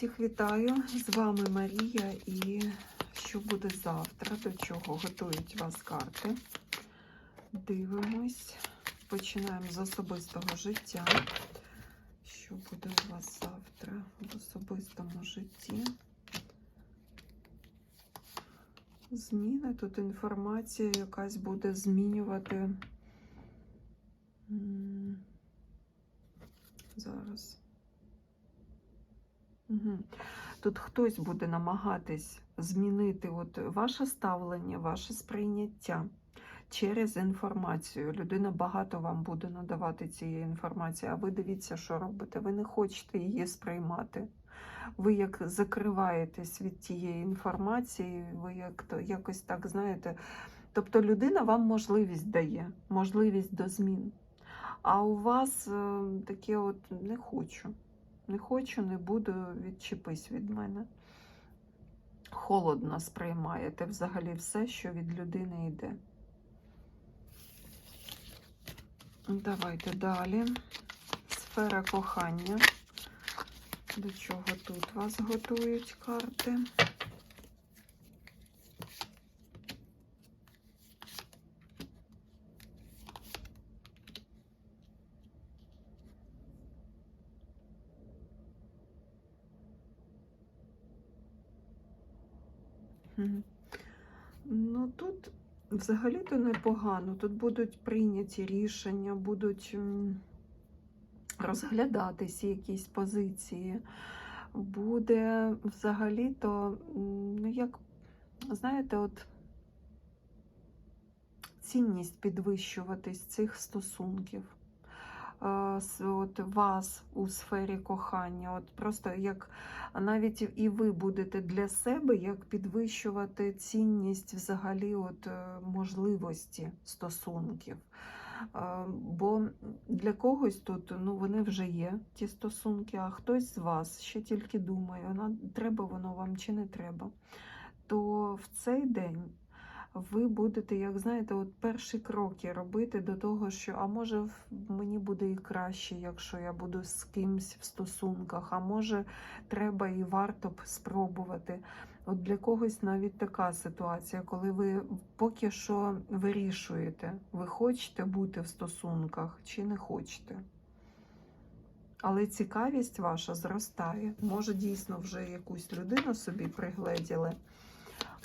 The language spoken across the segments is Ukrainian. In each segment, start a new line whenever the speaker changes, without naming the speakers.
Всіх вітаю! З вами Марія і що буде завтра, до чого готують вас карти. Дивимось. Починаємо з особистого життя. Що буде у вас завтра в особистому житті? Зміни. Тут інформація якась буде змінювати. Зараз. Тут хтось буде намагатись змінити от ваше ставлення, ваше сприйняття через інформацію. Людина багато вам буде надавати цієї інформації, а ви дивіться, що робите. Ви не хочете її сприймати. Ви як закриваєтесь від тієї інформації, ви як то якось так знаєте. Тобто людина вам можливість дає, можливість до змін. А у вас е, таке от не хочу. Не хочу, не буду, відчепись від мене. Холодно сприймаєте взагалі все, що від людини йде. Давайте далі. Сфера кохання. До чого тут вас готують карти? Ну тут взагалі-то непогано. Тут будуть прийняті рішення, будуть розглядатися якісь позиції. Буде взагалі-то, ну як, знаєте, от цінність підвищуватись цих стосунків. От вас у сфері кохання, от просто як навіть і ви будете для себе як підвищувати цінність взагалі от е, можливості стосунків. Бо для когось тут ну, вони вже є, ті стосунки, а хтось з вас ще тільки думає, треба воно вам чи не треба. То в цей день ви будете, як знаєте, от перші кроки робити до того, що а може мені буде і краще, якщо я буду з кимсь в стосунках, а може треба і варто б спробувати. От для когось навіть така ситуація, коли ви поки що вирішуєте, ви хочете бути в стосунках чи не хочете. Але цікавість ваша зростає. Може, дійсно вже якусь людину собі пригледіли.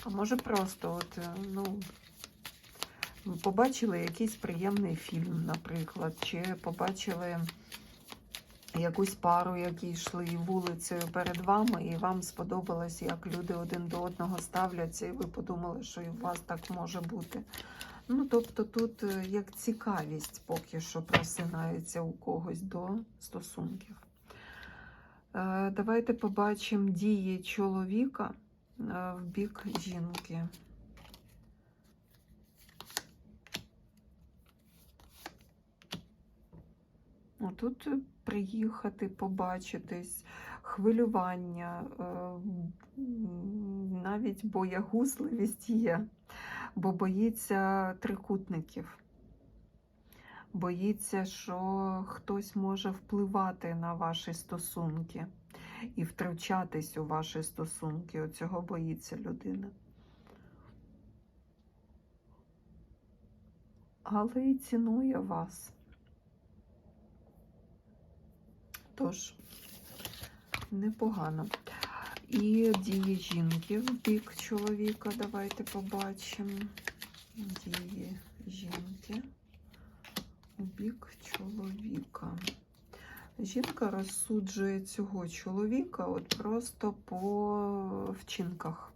А може просто от, е, ну, побачили якийсь приємний фільм, наприклад, чи побачили якусь пару, які йшли вулицею перед вами, і вам сподобалось, як люди один до одного ставляться, і ви подумали, що і у вас так може бути. Ну, тобто тут е, як цікавість поки що просинається у когось до стосунків. Е, Давайте побачимо дії чоловіка в бік жінки. Ну, Тут приїхати, побачитись, хвилювання, е, навіть боягузливість є, бо боїться трикутників. Боїться, що хтось може впливати на ваші стосунки і втручатись у ваші стосунки. Оцього боїться людина. Але й цінує вас. Тож, непогано. І дії жінки в бік чоловіка. Давайте побачимо. Дії жінки у бік. Жінка розсуджує цього чоловіка от просто по вчинках.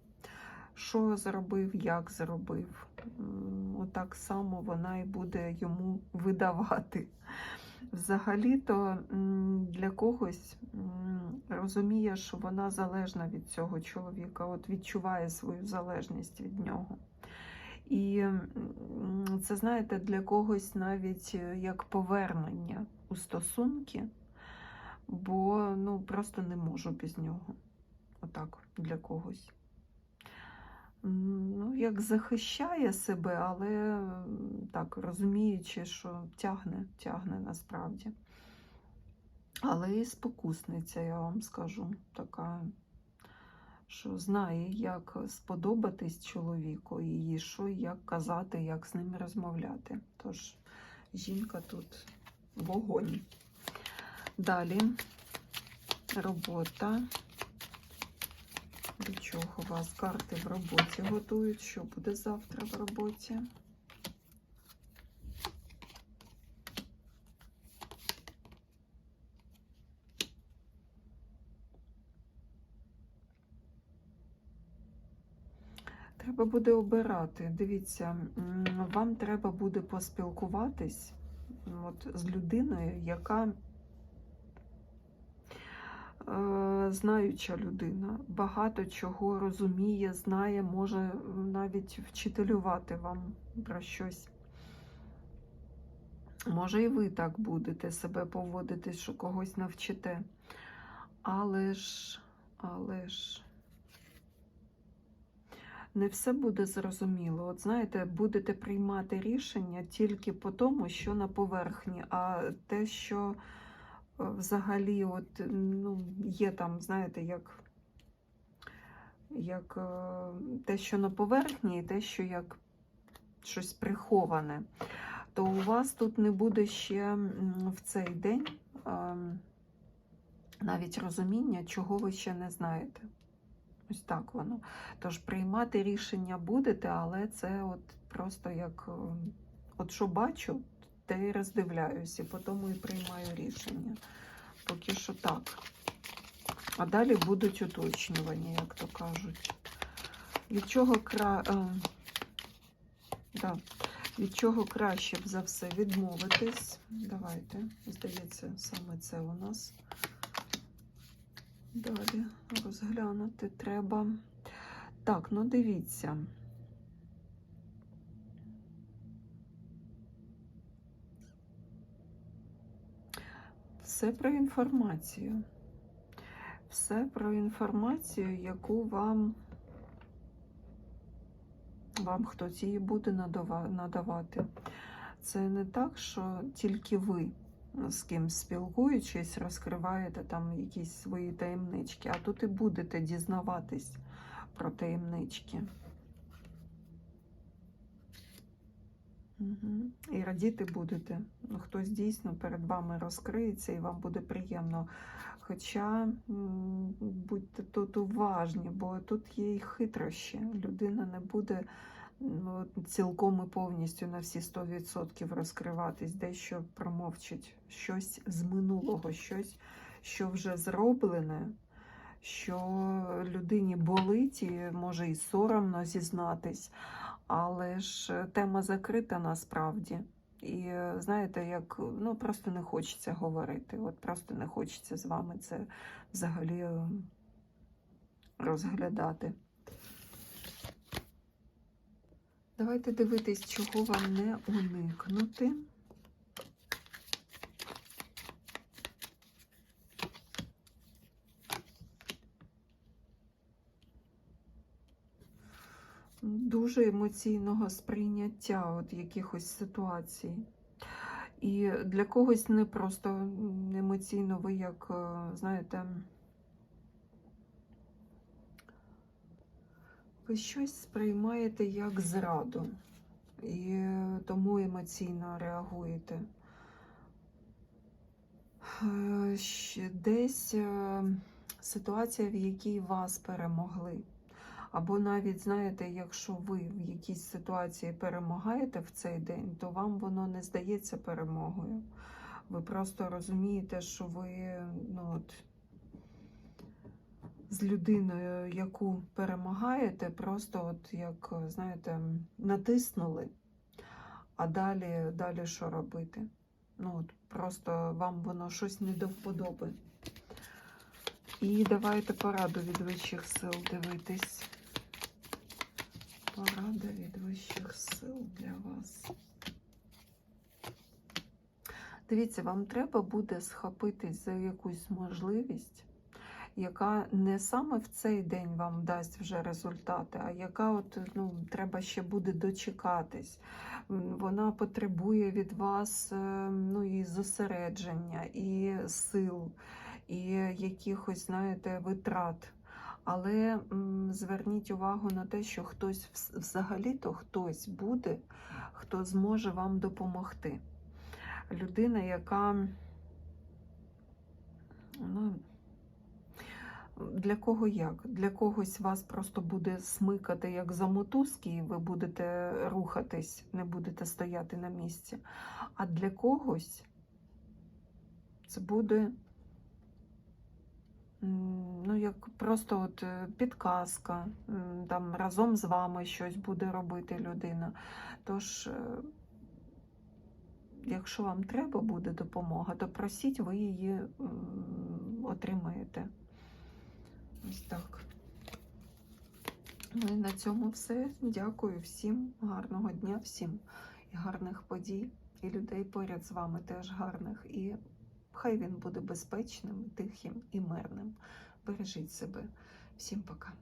Що зробив, як зробив. Отак само вона і буде йому видавати. Взагалі-то для когось розуміє, що вона залежна від цього чоловіка, от відчуває свою залежність від нього. І це, знаєте, для когось навіть е, як повернення у стосунки, бо ну, просто не можу без нього. Отак для когось. Ну, як захищає себе, але так розуміючи, що тягне, тягне насправді. Але і спокусниця, я вам скажу, така, що знає, як сподобатись чоловіку, і що, як казати, як з ним розмовляти. Тож жінка тут вогонь. Далі робота. До чого вас карти в роботі готують? Що буде завтра в роботі? Треба буде обирати. Дивіться, вам треба буде поспілкуватись от, з людиною, яка знаюча людина, багато чого розуміє, знає, може навіть вчителювати вам про щось. Може, і ви так будете себе поводити, що когось навчите. Але ж, але ж. Не все буде зрозуміло. От знаєте, будете приймати рішення тільки по тому, що на поверхні, а те, що е, взагалі от, ну, є там, знаєте, як, як е, те, що на поверхні, і те, що як щось приховане, то у вас тут не буде ще в цей день ем, навіть розуміння, чого ви ще не знаєте. Ось так воно. Тож приймати рішення будете, але це от просто як е, от що бачу, те і роздивляюся, і по тому і приймаю рішення. Поки що так. А далі будуть уточнювання, як то кажуть. Від чого кра... е, да. Від чого краще б за все відмовитись? Давайте, здається, саме це у нас. Далі розглянути треба. Так, ну дивіться. Все про інформацію. Все про інформацію, яку вам, вам хтось її буде надавати. Це не так, що тільки ви з ким спілкуючись, розкриваєте там якісь свої таємнички, а тут і будете дізнаватись про таємнички. І радіти будете. Ну, Хтось дійсно перед вами розкриється і вам буде приємно. Хоча будьте тут уважні, бо тут є і хитрощі. Людина не буде ну, цілком і повністю на всі 100% розкриватись, дещо промовчить щось з минулого, щось, що вже зроблене, що людині болить, і може і соромно зізнатись, але ж тема закрита насправді. І знаєте, як ну просто не хочеться говорити. От просто не хочеться з вами це взагалі е, розглядати. Давайте дивитись, чого вам не уникнути. Дуже емоційного сприйняття от якихось ситуацій. І для когось не просто емоційно, ви як, е, знаєте, ви щось сприймаєте як зраду, і тому емоційно реагуєте. Е, Десь е, ситуація, в якій вас перемогли. Або навіть, знаєте, якщо ви в якійсь ситуації перемагаєте в цей день, то вам воно не здається перемогою. Ви просто розумієте, що ви ну, от, з людиною, яку перемагаєте, просто от як, знаєте, натиснули, а далі, далі що робити? Ну, от, просто вам воно щось не до вподоби. І давайте пораду від вищих сил дивитись. Порада від вищих сил для вас. Дивіться, вам треба буде схопитись за якусь можливість, яка не саме в цей день вам дасть вже результати, а яка от, ну, треба ще буде дочекатись. вона потребує від вас е, ну, і зосередження, і сил, і якихось, знаєте, витрат. Але зверніть увагу на те, що хтось взагалі-то хтось буде, хто зможе вам допомогти. Людина, яка ну, для кого як? Для когось вас просто буде смикати як за мотузки, і ви будете рухатись, не будете стояти на місці. А для когось це буде ну, як просто от е, підказка, там разом з вами щось буде робити людина. Тож, е, якщо вам треба буде допомога, то просіть, ви її отримаєте. Ось так. Ну і на цьому все. Дякую всім. Гарного дня всім і гарних подій, і людей поряд з вами теж гарних. І хай він буде безпечним, тихим і мирним. Бережіть себе. Всім пока.